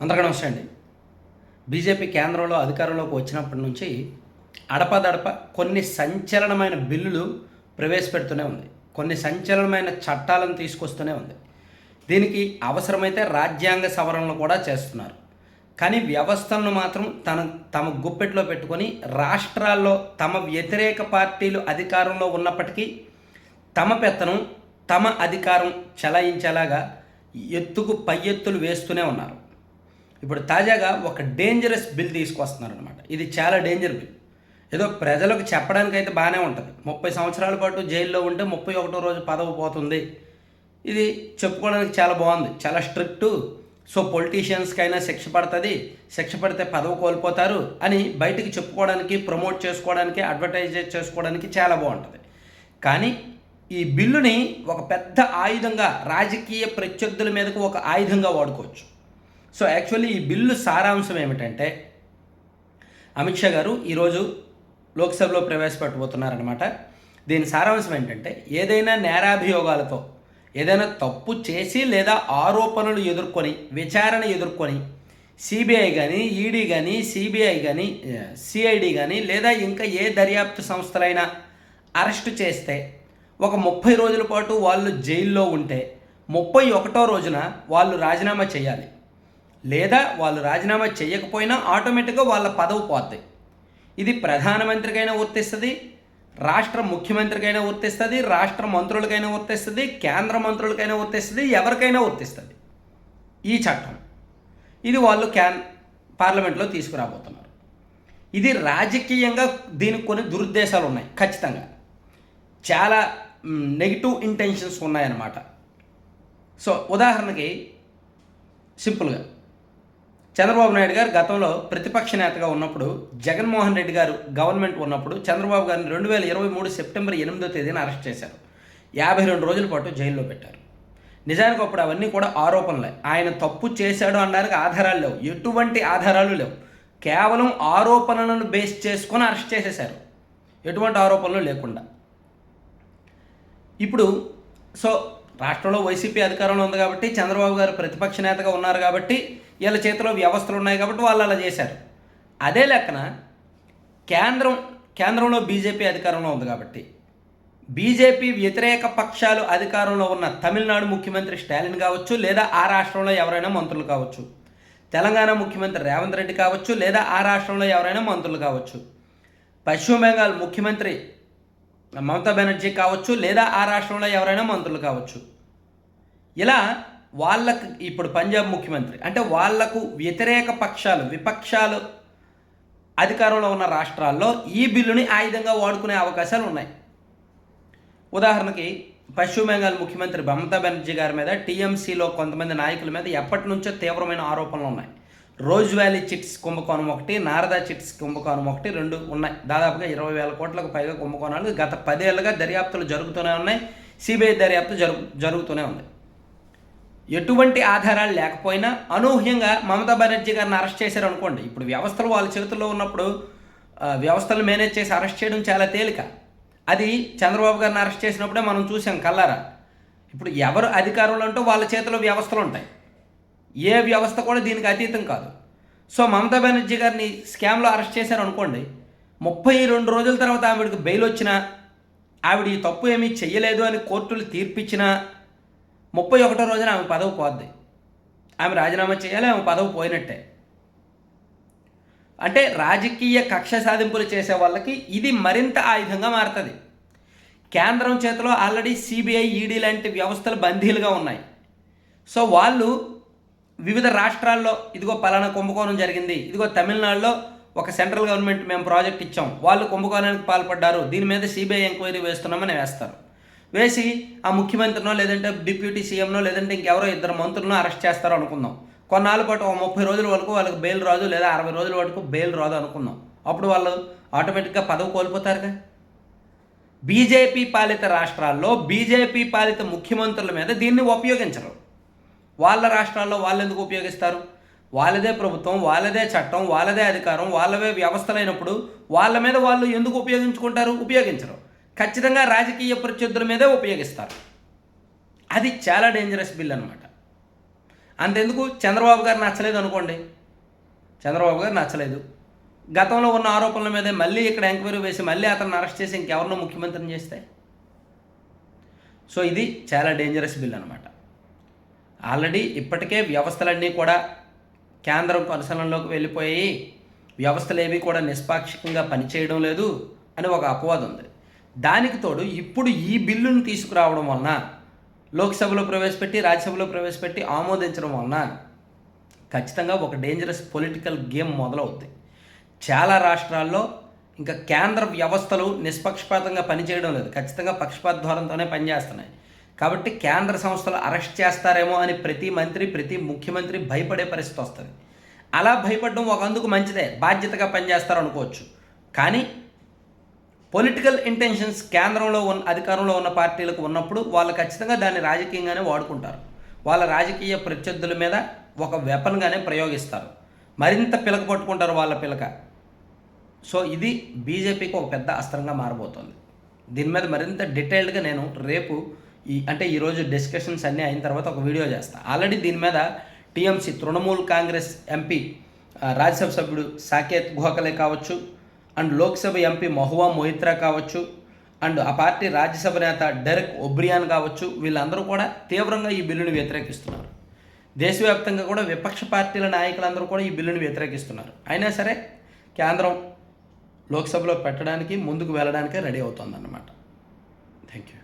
అందరికీ నమస్తే అండి. బీజేపీ కేంద్రంలో అధికారంలోకి వచ్చినప్పటి నుంచి అడపదడప కొన్ని సంచలనమైన బిల్లులు ప్రవేశపెడుతూనే ఉంది. కొన్ని సంచలనమైన చట్టాలను తీసుకొస్తూనే ఉంది. దీనికి అవసరమైతే రాజ్యాంగ సవరణలు కూడా చేస్తున్నారు. కానీ వ్యవస్థలను మాత్రం తన తమ గుప్పెట్లో పెట్టుకొని రాష్ట్రాల్లో తమ వ్యతిరేక పార్టీలు అధికారంలో ఉన్నప్పటికీ తమ పెత్తనం తమ అధికారం చెలాయించేలాగా ఎత్తుకు పై ఎత్తులు వేస్తూనే ఉన్నారు. ఇప్పుడు తాజాగా ఒక డేంజరస్ బిల్ తీసుకొస్తున్నారు అనమాట ఇది చాలా డేంజర్ బిల్ ఏదో ప్రజలకు చెప్పడానికి అయితే బాగానే ఉంటుంది. ముప్పై సంవత్సరాల పాటు జైల్లో ఉంటే ముప్పై ఒకటో రోజు పదవి పోతుంది. ఇది చెప్పుకోవడానికి చాలా బాగుంది. చాలా స్ట్రిక్ట్ సో పొలిటీషియన్స్కైనా శిక్ష పడుతుంది. శిక్ష పడితే పదవి కోల్పోతారు అని బయటికి చెప్పుకోవడానికి ప్రమోట్ చేసుకోవడానికి అడ్వర్టైజ్ చేసుకోవడానికి చాలా బాగుంటుంది. కానీ ఈ బిల్లుని ఒక పెద్ద ఆయుధంగా రాజకీయ ప్రత్యర్థుల మీదకు ఒక ఆయుధంగా వాడుకోవచ్చు. సో యాక్చువల్లీ ఈ బిల్లు సారాంశం ఏమిటంటే అమిత్ షా గారు ఈరోజు లోక్సభలో ప్రవేశపెట్టబోతున్నారనమాట దీని సారాంశం ఏంటంటే ఏదైనా నేరాభియోగాలతో ఏదైనా తప్పు చేసి లేదా ఆరోపణలు ఎదుర్కొని విచారణ ఎదుర్కొని సిబిఐ కానీ ఈడీ కానీ సిబిఐ కానీ సిఐడి కానీ లేదా ఇంకా ఏ దర్యాప్తు సంస్థలైనా అరెస్ట్ చేస్తే ఒక ముప్పై రోజుల పాటు వాళ్ళు జైల్లో ఉంటే ముప్పై ఒకటో రోజున వాళ్ళు రాజీనామా చేయాలి. లేదా వాళ్ళు రాజీనామా చేయకపోయినా ఆటోమేటిక్గా వాళ్ళ పదవి పోతాయి. ఇది ప్రధానమంత్రికైనా వర్తిస్తుంది రాష్ట్ర ముఖ్యమంత్రికైనా వర్తిస్తుంది రాష్ట్ర మంత్రులకైనా వర్తిస్తుంది కేంద్ర మంత్రులకైనా వర్తిస్తుంది ఎవరికైనా వర్తిస్తుంది. ఈ చట్టం. ఇది వాళ్ళు క్యాన్ పార్లమెంట్లో తీసుకురాబోతున్నారు. ఇది రాజకీయంగా దీనికి కొన్ని దురుద్దేశాలు ఉన్నాయి ఖచ్చితంగా. చాలా నెగిటివ్ ఇంటెన్షన్స్ ఉన్నాయన్నమాట. సో ఉదాహరణకి సింపుల్గా. చంద్రబాబు నాయుడు గారు గతంలో ప్రతిపక్ష నేతగా ఉన్నప్పుడు జగన్మోహన్ రెడ్డి గారు గవర్నమెంట్ ఉన్నప్పుడు చంద్రబాబు గారిని రెండు వేల ఇరవై మూడు సెప్టెంబర్ ఎనిమిదో తేదీన అరెస్ట్ చేశారు. యాభై రెండు రోజుల పాటు జైల్లో పెట్టారు. నిజానికి అప్పుడు అవన్నీ కూడా ఆరోపణలే. ఆయన తప్పు చేశాడు అనడానికి ఆధారాలు లేవు. ఎటువంటి ఆధారాలు లేవు. కేవలం ఆరోపణలను బేస్ చేసుకొని అరెస్ట్ చేసేశారు. ఎటువంటి ఆరోపణలు లేకుండా. ఇప్పుడు సో రాష్ట్రంలో వైసీపీ అధికారంలో ఉంది కాబట్టి చంద్రబాబు గారు ప్రతిపక్ష నేతగా ఉన్నారు కాబట్టి వీళ్ళ చేతిలో వ్యవస్థలు ఉన్నాయి కాబట్టి వాళ్ళు అలా చేశారు. అదే లెక్కన కేంద్రం కేంద్రంలో బీజేపీ అధికారంలో ఉంది కాబట్టి బీజేపీ వ్యతిరేక పక్షాలు అధికారంలో ఉన్న తమిళనాడు ముఖ్యమంత్రి స్టాలిన్ కావచ్చు లేదా ఆ రాష్ట్రంలో ఎవరైనా మంత్రులు కావచ్చు తెలంగాణ ముఖ్యమంత్రి రేవంత్ రెడ్డి కావచ్చు లేదా ఆ రాష్ట్రంలో ఎవరైనా మంత్రులు కావచ్చు పశ్చిమ బెంగాల్ ముఖ్యమంత్రి మమతా బెనర్జీ కావచ్చు లేదా ఆ రాష్ట్రంలో ఎవరైనా మంత్రులు కావచ్చు. ఇలా వాళ్ళకు ఇప్పుడు పంజాబ్ ముఖ్యమంత్రి అంటే వాళ్ళకు వ్యతిరేక పక్షాలు విపక్షాలు అధికారంలో ఉన్న రాష్ట్రాల్లో ఈ బిల్లుని ఆయుధంగా వాడుకునే అవకాశాలు ఉన్నాయి. ఉదాహరణకి పశ్చిమ బెంగాల్ ముఖ్యమంత్రి మమతా బెనర్జీ గారి మీద టీఎంసీలో కొంతమంది నాయకుల మీద ఎప్పటి నుంచో తీవ్రమైన ఆరోపణలు ఉన్నాయి. రోజ్ వ్యాలీ చిట్స్ కుంభకోణం ఒకటి నారదా చిట్స్ కుంభకోణం ఒకటి రెండు ఉన్నాయి. దాదాపుగా ఇరవై వేల కోట్లకు పైగా కుంభకోణాలు గత పదేళ్ళుగా దర్యాప్తులు జరుగుతూనే ఉన్నాయి. సిబిఐ దర్యాప్తు జరుగు జరుగుతూనే ఉంది. ఎటువంటి ఆధారాలు లేకపోయినా అనూహ్యంగా మమతా బెనర్జీ గారిని అరెస్ట్ చేశారు అనుకోండి ఇప్పుడు వ్యవస్థలు వాళ్ళ చేతుల్లో ఉన్నప్పుడు వ్యవస్థలు మేనేజ్ చేసి అరెస్ట్ చేయడం చాలా తేలిక. అది చంద్రబాబు గారిని అరెస్ట్ చేసినప్పుడే మనం చూసాం కల్లారా ఇప్పుడు ఎవరు అధికారంలో ఉంటో వాళ్ళ చేతిలో వ్యవస్థలు ఉంటాయి. ఏ వ్యవస్థ కూడా దీనికి అతీతం కాదు. సో మమతా బెనర్జీ గారిని స్కామ్లో అరెస్ట్ చేశారు అనుకోండి ముప్పై రెండు రోజుల తర్వాత ఆవిడకి బెయిల్ వచ్చినా ఆవిడ ఈ తప్పు ఏమీ చెయ్యలేదు అని కోర్టులు తీర్పిచ్చినా ముప్పై ఒకటో రోజున ఆమె పదవి పోద్ది. ఆమె రాజీనామా చేయాలి ఆమె పదవి పోయినట్టే. అంటే రాజకీయ కక్ష సాధింపులు చేసే వాళ్ళకి ఇది మరింత ఆయుధంగా మారుతుంది. కేంద్రం చేతిలో ఆల్రెడీ సిబిఐ ఈడీ లాంటి వ్యవస్థలు బందీలుగా ఉన్నాయి. సో వాళ్ళు వివిధ రాష్ట్రాల్లో ఇదిగో పలానా కుంభకోణం జరిగింది. ఇదిగో తమిళనాడులో ఒక సెంట్రల్ గవర్నమెంట్ మేము ప్రాజెక్ట్ ఇచ్చాం. వాళ్ళు కుంభకోణానికి పాల్పడ్డారు. దీని మీద సిబిఐ ఎంక్వైరీ వేస్తున్నామని వేస్తారు. వేసి ఆ ముఖ్యమంత్రినో లేదంటే డిప్యూటీ సీఎంనో లేదంటే ఇంకెవరో ఇద్దరు మంత్రులను అరెస్ట్ చేస్తారో అనుకుందాం. కొన్నాళ్ళ పాటు ఒక ముప్పై రోజుల వరకు వాళ్ళకి బెయిల్ రాదు లేదా అరవై రోజుల వరకు బెయిల్ రాదు అనుకుందాం. అప్పుడు వాళ్ళు ఆటోమేటిక్గా పదవి కోల్పోతారుగా. బీజేపీ పాలిత రాష్ట్రాల్లో బీజేపీ పాలిత ముఖ్యమంత్రుల మీద దీన్ని ఉపయోగించరు. వాళ్ళ రాష్ట్రాల్లో వాళ్ళు ఎందుకు ఉపయోగిస్తారు? వాళ్ళదే ప్రభుత్వం వాళ్ళదే చట్టం వాళ్ళదే అధికారం వాళ్ళవే వ్యవస్థలైనప్పుడు వాళ్ళ మీద వాళ్ళు ఎందుకు ఉపయోగించుకుంటారు? ఉపయోగించరు. ఖచ్చితంగా రాజకీయ ప్రత్యర్థుల మీదే ఉపయోగిస్తారు. అది చాలా డేంజరస్ బిల్ అనమాట అంతెందుకు? చంద్రబాబు గారు నచ్చలేదు అనుకోండి. చంద్రబాబు గారు నచ్చలేదు. గతంలో ఉన్న ఆరోపణల మీదే మళ్ళీ ఇక్కడ ఎంక్వైరీ వేసి మళ్ళీ అతన్ని అరెస్ట్ చేసి ఇంకెవరినో ముఖ్యమంత్రిని చేస్తే? సో ఇది చాలా డేంజరస్ బిల్ అనమాట ఆల్రెడీ ఇప్పటికే వ్యవస్థలన్నీ కూడా కేంద్రం కొనసనంలోకి వెళ్ళిపోయి వ్యవస్థలు ఏవి కూడా నిష్పాక్షికంగా పనిచేయడం లేదు అని ఒక అపవాదం ఉంది. దానికి తోడు ఇప్పుడు ఈ బిల్లును తీసుకురావడం వలన లోక్సభలో ప్రవేశపెట్టి రాజ్యసభలో ప్రవేశపెట్టి ఆమోదించడం వలన ఖచ్చితంగా ఒక డేంజరస్ పొలిటికల్ గేమ్ మొదలవుద్ది. చాలా రాష్ట్రాల్లో ఇంకా కేంద్ర వ్యవస్థలు నిష్పక్షపాతంగా పనిచేయడం లేదు. ఖచ్చితంగా పక్షపాత ధోరణితోనే పనిచేస్తున్నాయి. కాబట్టి కేంద్ర సంస్థలు అరెస్ట్ చేస్తారేమో అని ప్రతి మంత్రి ప్రతి ముఖ్యమంత్రి భయపడే పరిస్థితి వస్తుంది. అలా భయపడడం ఒక అందుకు మంచిదే. బాధ్యతగా పనిచేస్తారు అనుకోవచ్చు. కానీ పొలిటికల్ ఇంటెన్షన్స్ కేంద్రంలో ఉన్న అధికారంలో ఉన్న పార్టీలకు ఉన్నప్పుడు వాళ్ళు ఖచ్చితంగా దాన్ని రాజకీయంగానే వాడుకుంటారు. వాళ్ళ రాజకీయ ప్రత్యర్థుల మీద ఒక వెపన్గానే ప్రయోగిస్తారు. మరింత పిలక పట్టుకుంటారు వాళ్ళ పిలక. సో ఇది బీజేపీకి ఒక పెద్ద అస్త్రంగా మారబోతోంది. దీని మీద మరింత డీటెయిల్డ్గా నేను రేపు ఈ అంటే ఈరోజు డిస్కషన్స్ అన్నీ అయిన తర్వాత ఒక వీడియో చేస్తాను ఆల్రెడీ దీని మీద టీఎంసీ తృణమూల్ కాంగ్రెస్ ఎంపీ రాజ్యసభ సభ్యుడు సాకేత్ గోఖలే కావచ్చు అండ్ లోక్సభ ఎంపీ మహువా మొహిత్రా కావచ్చు అండ్ ఆ పార్టీ రాజ్యసభ నేత డెరెక్ ఒబ్రియాన్ కావచ్చు వీళ్ళందరూ కూడా తీవ్రంగా ఈ బిల్లును వ్యతిరేకిస్తున్నారు. దేశవ్యాప్తంగా కూడా విపక్ష పార్టీల నాయకులందరూ కూడా ఈ బిల్లును వ్యతిరేకిస్తున్నారు. అయినా సరే కేంద్రం లోక్సభలో పెట్టడానికి ముందుకు వెళ్ళడానికే రెడీ అవుతుందన్నమాట. Thank you